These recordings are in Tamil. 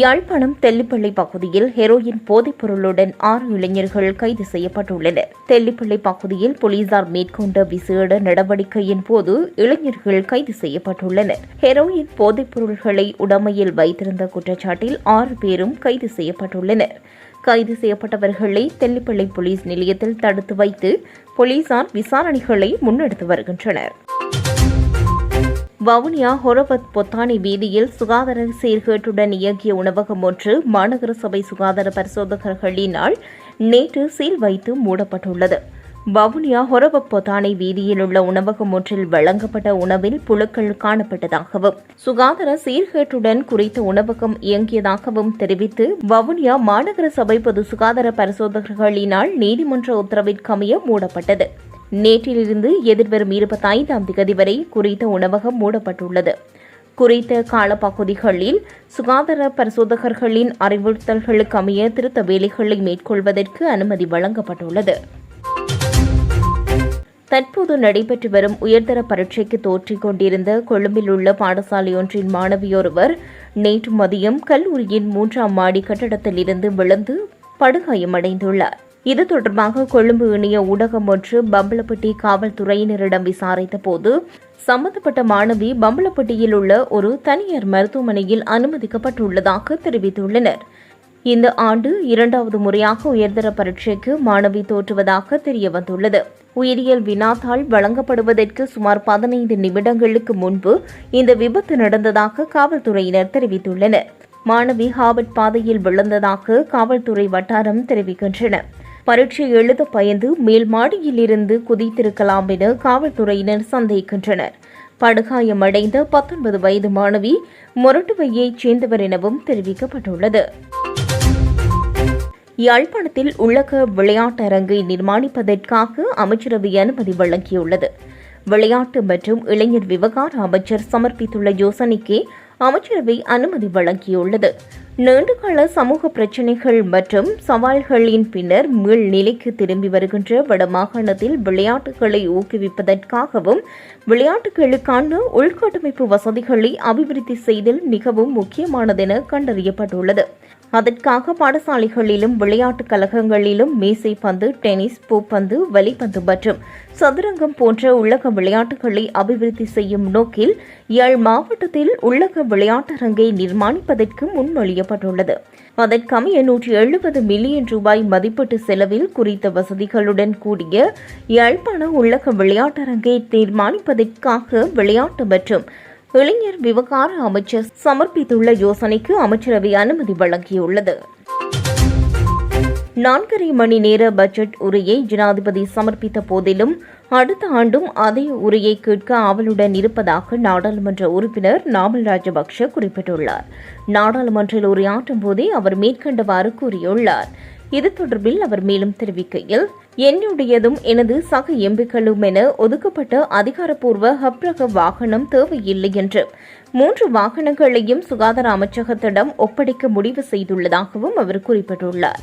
யாழ்ப்பாணம் தெல்லிப்பள்ளி பகுதியில் ஹெரோயின் போதைப் பொருளுடன் ஆறு இளைஞர்கள் கைது செய்யப்பட்டுள்ளனர். தெல்லிப்பள்ளி பகுதியில் போலீசார் மேற்கொண்ட விசேட நடவடிக்கையின் போது இளைஞர்கள் கைது செய்யப்பட்டுள்ளனர். ஹெரோயின் போதைப் பொருள்களை உடமையில் வைத்திருந்த குற்றச்சாட்டில் ஆறு பேரும் கைது செய்யப்பட்டுள்ளனர். கைது செய்யப்பட்டவர்களை தெல்லிப்பள்ளி போலீஸ் நிலையத்தில் தடுத்து வைத்து போலீசார் விசாரணைகளை முன்னெடுத்து வருகின்றனர். வவுனியா ஹொரபத் பொத்தானி வீதியில் சுகாதார சீர்கேட்டுடன் இயங்கிய உணவகம் ஒன்று மாநகர சபை சுகாதார பரிசோதகர்களினால் நேற்று சீல் வைத்து மூடப்பட்டுள்ளது. வவுனியா ஹொரபத் பொத்தானை வீதியில் உள்ள உணவகம் ஒன்றில் வழங்கப்பட்ட உணவில் புழுக்கள் காணப்பட்டதாகவும் சுகாதார சீர்கேட்டுடன் குறித்த உணவகம் இயங்கியதாகவும் தெரிவித்து வவுனியா மாநகர சபை பொது சுகாதார பரிசோதகர்களினால் நீதிமன்ற உத்தரவிற்கமைய மூடப்பட்டது. நேற்றிலிருந்து எதிர்வரும் இருபத்தைந்தாம் திகதி வரை குறித்த உணவகம் மூடப்பட்டுள்ளது. குறித்த காலப்பகுதிகளில் சுகாதார பரிசோதகர்களின் அறிவுறுத்தல்களுக்கு அமைய திருத்த வேலைகளை மேற்கொள்வதற்கு அனுமதி வழங்கப்பட்டுள்ளது. தற்போது நடைபெற்று வரும் உயர்தர பரீட்சைக்கு தோற்றிக் கொண்டிருந்த கொழும்பில் உள்ள பாடசாலையொன்றின் மாணவியொருவர் நேற்று மதியம் கல்லூரியின் மூன்றாம் மாடி கட்டடத்தில் இருந்து விழுந்து படுகாயமடைந்துள்ளார். இது தொடர்பாக கொழும்பு இணைய ஊடகம் ஒன்று பம்பலப்பட்டி காவல்துறையினரிடம் விசாரித்த போது சம்பந்தப்பட்ட மாணவி பம்பலப்பட்டியில் உள்ள ஒரு தனியார் மருத்துவமனையில் அனுமதிக்கப்பட்டுள்ளதாக தெரிவித்துள்ளனர். இந்த ஆண்டு இரண்டாவது முறையாக உயர்தர பரீட்சைக்கு மாணவி தோற்றுவதாக தெரியவந்துள்ளது. உயிரியல் வினாத்தாள் வழங்கப்படுவதற்கு சுமார் பதினைந்து நிமிடங்களுக்கு முன்பு இந்த விபத்து நடந்ததாக காவல்துறையினர் தெரிவித்துள்ளனர். மாணவி ஹாவர்ட் பாதையில் விழுந்ததாக காவல்துறை வட்டாரம் தெரிவிக்கின்றன. பரீட்சை எழுத பயந்து மேல் இருந்து குதித்திருக்கலாம் என காவல்துறையினர் சந்தேகிக்கின்றனர். படுகாயமடைந்த பத்தொன்பது வயது மாணவி மொரட்டுவையைச் சேர்ந்தவர் எனவும் தெரிவிக்கப்பட்டுள்ளது. யாழ்ப்பாணத்தில் உள்ளக விளையாட்டரங்கை நிர்மாணிப்பதற்காக அமைச்சரவை அனுமதி வழங்கியுள்ளது. விளையாட்டு மற்றும் இளைஞர் விவகார அமைச்சர் சமர்ப்பித்துள்ள யோசனைக்கே அமைச்சரவை அனுமதி வழங்கியுள்ளது. நீண்டகால சமூக பிரச்சினைகள் மற்றும் சவால்களின் பின்னர் மீள் நிலைக்கு திரும்பி வருகின்ற வடமாகாணத்தில் விளையாட்டுகளை ஊக்குவிப்பதற்காகவும் விளையாட்டுகளுக்கான உள்கட்டமைப்பு வசதிகளை அபிவிருத்தி செய்தல் மிகவும் முக்கியமானதென கண்டறியப்பட்டுள்ளது. அதற்காக பாடசாலைகளிலும் விளையாட்டுக் கழகங்களிலும் மேசை பந்து டென்னிஸ் பூப்பந்து வலிப்பந்து மற்றும் சதுரங்கம் போன்ற உள்ளக விளையாட்டுகளை அபிவிருத்தி செய்யும் நோக்கில் யாழ் மாவட்டத்தில் உள்ளக விளையாட்டரங்கை நிர்மாணிப்பதற்கு முன்மொழியப்பட்டுள்ளது. அதற்கமைய நூற்றி எழுபது மில்லியன் ரூபாய் மதிப்பீட்டு செலவில் குறித்த வசதிகளுடன் கூடிய யாழ்ப்பாண உள்ளக விளையாட்டரங்கை நிர்மாணிப்பதற்காக விளையாட்டு மற்றும் இளைஞர் விவகார அமைச்சர் சமர்ப்பித்துள்ள யோசனைக்கு அமைச்சரவை அனுமதி வழங்கியுள்ளது. நான்கரை மணி நேர பட்ஜெட் உரையை ஜனாதிபதி சமர்ப்பித்த போதிலும் அடுத்த ஆண்டும் அதே உரையை கேட்க ஆவலுடன் இருப்பதாக நாடாளுமன்ற உறுப்பினர் நாமல் ராஜபக்ஷ குறிப்பிட்டுள்ளார். நாடாளுமன்றில் உரையாற்றும் போதே அவர் மேற்கண்டவாறு கூறியுள்ளார். இது தொடர்பில் அவர் மேலும் தெரிவிக்கையில் என்னுடையதும் எனது சக எம்பிக்களும் என ஒதுக்கப்பட்ட அதிகாரப்பூர்வ ஹப்ரக வாகனம் தேவையில்லை என்று மூன்று வாகனங்களையும் சுகாதார அமைச்சகத்திடம் ஒப்படைக்க முடிவு செய்துள்ளதாகவும் அவர் குறிப்பிட்டுள்ளார்.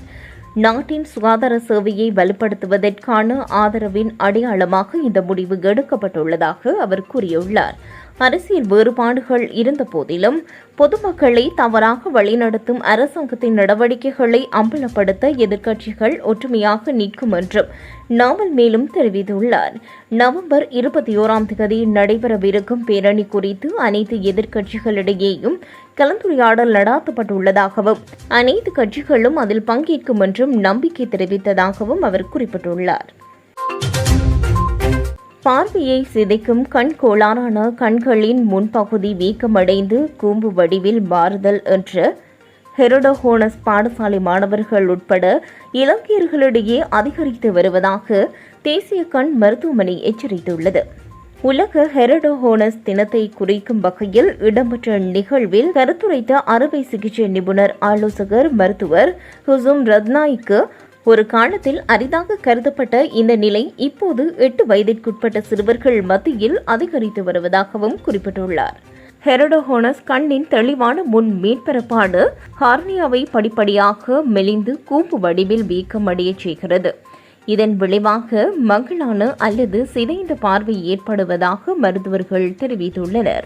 நாட்டின் சுகாதார சேவையை வலுப்படுத்துவதற்கான ஆதரவின் அடையாளமாக இந்த முடிவு எடுக்கப்பட்டுள்ளதாக அவர் கூறியுள்ளார். அரசியல் வேறுபாடுகள் இருந்த போதிலும் பொதுமக்களை தவறாக வழிநடத்தும் அரசாங்கத்தின் நடவடிக்கைகளை அம்பலப்படுத்த எதிர்க்கட்சிகள் ஒற்றுமையாக நிற்கும் என்றும் நாவல் மேலும் தெரிவித்துள்ளார். நவம்பர் இருபத்தி ஓராம் தேதி நடைபெறவிருக்கும் பேரணி குறித்து அனைத்து எதிர்க்கட்சிகளிடையேயும் கலந்துரையாடல் நடாத்தப்பட்டுள்ளதாகவும் அனைத்து கட்சிகளும் அதில் பங்கேற்கும் என்றும் நம்பிக்கை தெரிவித்ததாகவும் அவர் குறிப்பிட்டுள்ளார். பார்வையை சிதைக்கும் கண் கோளாறான கண்களின் முன்பகுதி வீக்கமடைந்து கூம்பு வடிவில் மாறுதல் என்ற ஹெரோடோஹோனஸ் பாடசாலை மாணவர்கள் உட்பட இலங்கையர்களிடையே அதிகரித்து வருவதாக தேசிய கண் மருத்துவமனை எச்சரித்துள்ளது. உலக ஹெரடோஹோனஸ் தினத்தை குறிக்கும் வகையில் இடம்பெற்ற நிகழ்வில் கருத்துரைத்த அறுவை சிகிச்சை நிபுணர் ஆலோசகர் மருத்துவர் ஹுசும் ரத்னாய்க்கு ஒரு காலத்தில் அரிதாக கருதப்பட்ட இந்த நிலை இப்போது எட்டு வயதிற்குட்பட்ட சிறுவர்கள் மத்தியில் அதிகரித்து வருவதாகவும் குறிப்பிட்டுள்ளார். ஹெரடோஹோனஸ் கண்ணின் தெளிவான முன் மேற்பரப்பான ஹார்னியாவை படிப்படியாக மெலிந்து கூம்பு வடிவில் வீக்கமடையச் செய்கிறது. இதன் விளைவாக மங்களான அல்லது சிதைந்த பார்வை ஏற்படுவதாக மருத்துவர்கள் தெரிவித்துள்ளனர்.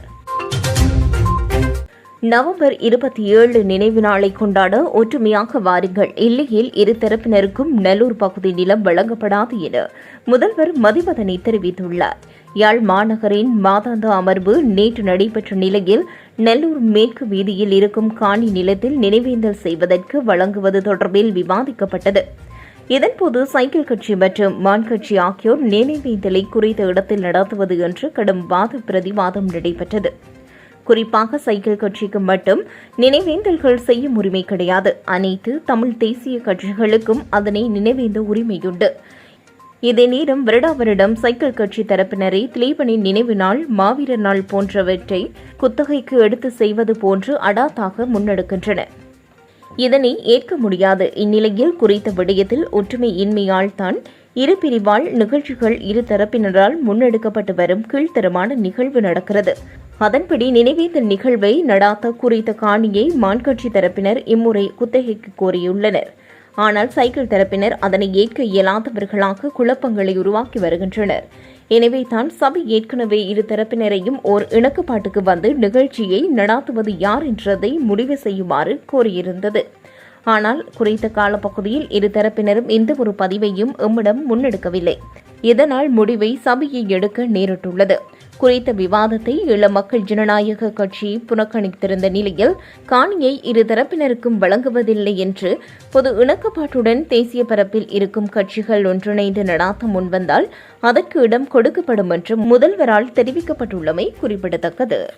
நவம்பர் இருபத்தி ஏழு நினைவு நாளை கொண்டாட ஒற்றுமையாக வாருங்கள். இல்லையில் இரு தரப்பினருக்கும் நல்லூர் பகுதி நிலம் வழங்கப்படாது என முதல்வர் மதிவதனை தெரிவித்துள்ளார். யாழ் மாநகரின் மாதாந்த அமர்வு நேற்று நடைபெற்ற நிலையில் நெல்லூர் மேற்கு வீதியில் இருக்கும் காணி நிலத்தில் நினைவேந்தல் செய்வதற்கு வழங்குவது தொடர்பில் விவாதிக்கப்பட்டது. இதன்போது சைக்கிள் கட்சி மற்றும் மான் கட்சி ஆகியோர் நினைவேந்தலை குறித்த இடத்தில் நடத்துவது என்று கடும் வாத பிரதிவாதம் நடைபெற்றது. குறிப்பாக சைக்கிள் கட்சிக்கு மட்டும் நினைவேந்தல்கள் செய்யும் உரிமை கிடையாது. அனைத்து தமிழ் தேசிய கட்சிகளுக்கும் அதனை நினைவேந்த உரிமையுண்டு. இதே நேரம் வருடா வருடம் சைக்கிள் கட்சி தரப்பினரை திலீபனின் நினைவு நாள் மாவீரர் நாள் போன்றவற்றை குத்தகைக்கு எடுத்து செய்வது போன்று அடாத்தாக முன்னெடுக்கின்றனர் இதனை ஏற்க முடியாது. இந்நிலையில் குறித்த விடயத்தில் ஒற்றுமை இன்மையால் தான் இரு பிரிவால் நிகழ்ச்சிகள் இரு தரப்பினரால் முன்னெடுக்கப்பட்டு வரும் கீழ்த்தரமான நிகழ்வு நடக்கிறது. அதன்படி நினைவேந்தல் நிகழ்வை நடாத்த குறித்த காணியை மான்கட்சி தரப்பினர் இம்முறை குத்தகைக்கு கோரியுள்ளனர். ஆனால் சைக்கிள் தரப்பினர் அதனை ஏற்க இயலாதவர்களாக குழப்பங்களை உருவாக்கி வருகின்றனர். எனவே தான் சபை ஏற்கனவே இரு தரப்பினரையும் ஓர் இணக்கப்பாட்டுக்கு வந்து நிகழ்ச்சியை நடாத்துவது யார் என்றதை முடிவு செய்யுமாறு கோரியிருந்தது. ஆனால் குறித்த காலப்பகுதியில் இரு தரப்பினரும் எந்த ஒரு பதிவையும் எம்மிடம் முன்னெடுக்கவில்லை. இதனால் முடிவை சபையை எடுக்க நேரிட்டுள்ளது. குறித்த விவாதத்தை இள மக்கள் ஜனநாயக கட்சி புறக்கணித்திருந்த நிலையில் காணியை இரு தரப்பினருக்கும் வழங்குவதில்லை என்று பொது இணக்கப்பாட்டுடன் தேசிய பரப்பில் இருக்கும் கட்சிகள் ஒன்றிணைந்து நடாத்த முன்வந்தால் அதற்கு இடம் கொடுக்கப்படும் என்று முதல்வரால் தெரிவிக்கப்பட்டுள்ளமை குறிப்பிடத்தக்கது.